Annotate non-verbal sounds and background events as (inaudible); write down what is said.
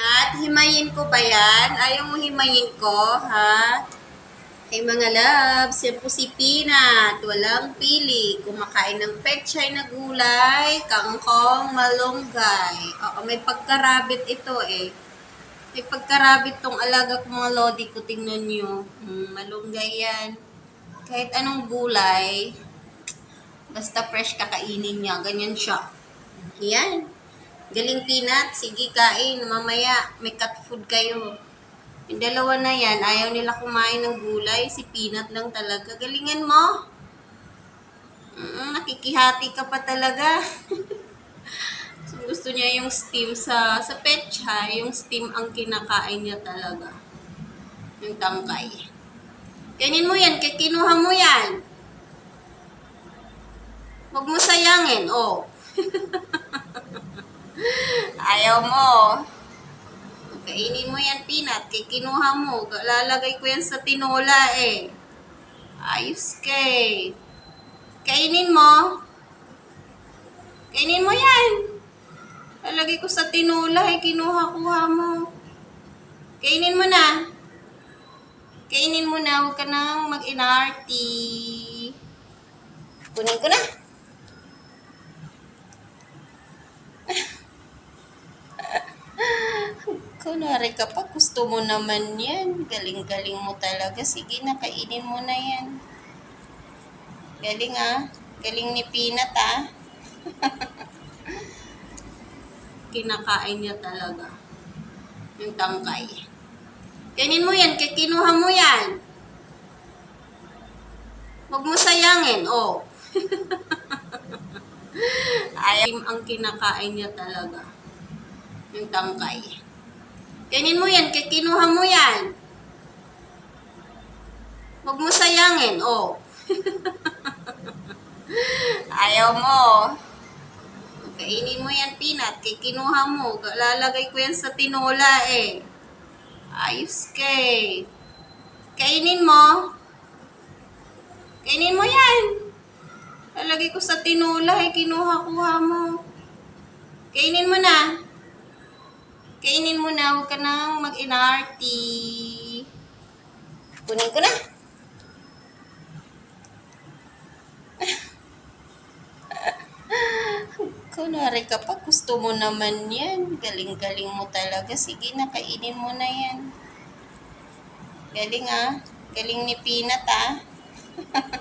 At himayin ko ba yan? Ayaw mo himayin ko, ha? Hey mga loves, yan po si Peanut. Walang pili. Kumakain ng pechay na gulay, kangkong, malunggay. Oo, may pagkarabit ito eh. May pagkarabit tong alaga ko mga lodi ko. Tingnan nyo. Hmm, malunggay yan. Kahit anong gulay, basta fresh kakainin niya. Ganyan siya. Yan. Galing peanut. Sige, kain. Mamaya, may cat food kayo. Yung dalawa na yan, ayaw nila kumain ng gulay. Si peanut lang talaga. Galingan mo. Mm, nakikihati ka pa talaga. (laughs) so, gusto niya yung steam sa sa petsa. Yung steam ang kinakain niya talaga. Yung tangkay. Kainin mo yan. Kaya kinuha mo yan. Huwag mo sayangin. Oh. (laughs) Ayaw mo. Kainin mo yan, peanut. Kay kinuha mo. Lalagay ko yan sa tinola eh. Ayos kay. Kainin mo. Kainin mo yan. Lalagay ko sa tinola eh. Kinuha-kuha mo. Kainin mo na. Kainin mo na. Huwag ka nang mag-inarty. Kunin ko na. Kunwari ka pa, gusto mo naman yan. Galing-galing mo talaga. Sige na, kainin mo na yan. Galing ah. Galing ni Peanut ah. (laughs) Kinakain niya talaga. Yung tangkay. Kainin mo yan, kaya kinuha mo yan. Huwag mo sayangin, oh. (laughs) Ayaw ang kinakain niya talaga. Yung tangkay. Kainin mo yan, kaya kinuha mo yan. Huwag mo sayangin, oh. (laughs) Ayaw mo. Kainin mo yan, peanut. Kaya kinuha mo. Lalagay ko yan sa tinola eh. Ayos kay. Kainin mo. Kainin mo yan. Lalagay ko sa tinola eh. Kinuha-kuha mo. Kainin mo na. Kainin mo na, huwag ka nang mag-inarty. Kunin ko na. (laughs) Kunwari ka pa, gusto mo naman yan. Galing-galing mo talaga. Sige na, kainin mo na yan. Galing ah. Galing ni Peanut ah. (laughs)